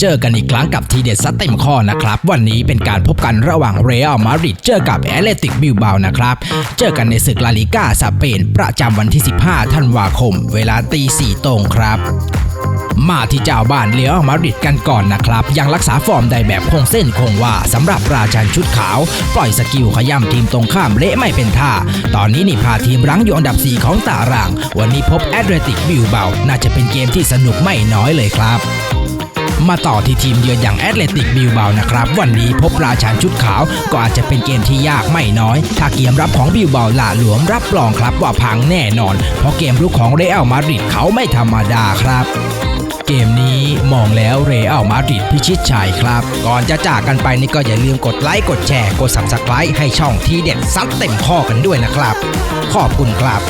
เจอกันอีกครั้งกับทีเด็ดซัดเต็มข้อนะครับ วันนี้เป็นการพบกันระหว่างเรอัลมาดริดเจอกับแอตเลติกบิลบานะครับ เจอกันในศึกลาลิก้าสเปนประจำวันที่ 15 ธันวาคม เวลาตีสี่ตรงครับมาที่เจ้าบ้านเรอัลมาดริดกันก่อนนะครับ ยังรักษาฟอร์มได้แบบคงเส้นคงวาสำหรับราชันชุดขาว ปล่อยสกิลขย่ำทีมตรงข้ามเละไม่เป็นท่า ตอนนี้นี่พาทีมรั้งอยู่อันดับ 4 ของตาราง วันนี้พบแอตเลติกบิลเบาน่าจะเป็นเกมที่สนุกไม่น้อยเลยครับ มาต่อที่ทีมเยือนอย่างแอตเลติกบิลเบานะครับ วันนี้พบราชันชุดขาวก็อาจจะเป็นเกมที่ยากไม่น้อย ถ้าเกมรับของบิลเบาหล่าหลวมรับรองครับว่าพังแน่นอน เพราะเกมลุกของเรอัลมาดริดเขาไม่ธรรมดาครับเกมนี้มองแล้วเรอัลมาดริดพิชิตชัยครับ ก่อนจะจากกันไปนี่ก็อย่าลืมกดไลค์กดแชร์กด subscribe ให้ช่องทีเด็ดซัดเต็มข้อกันด้วยนะครับ ขอบคุณครับ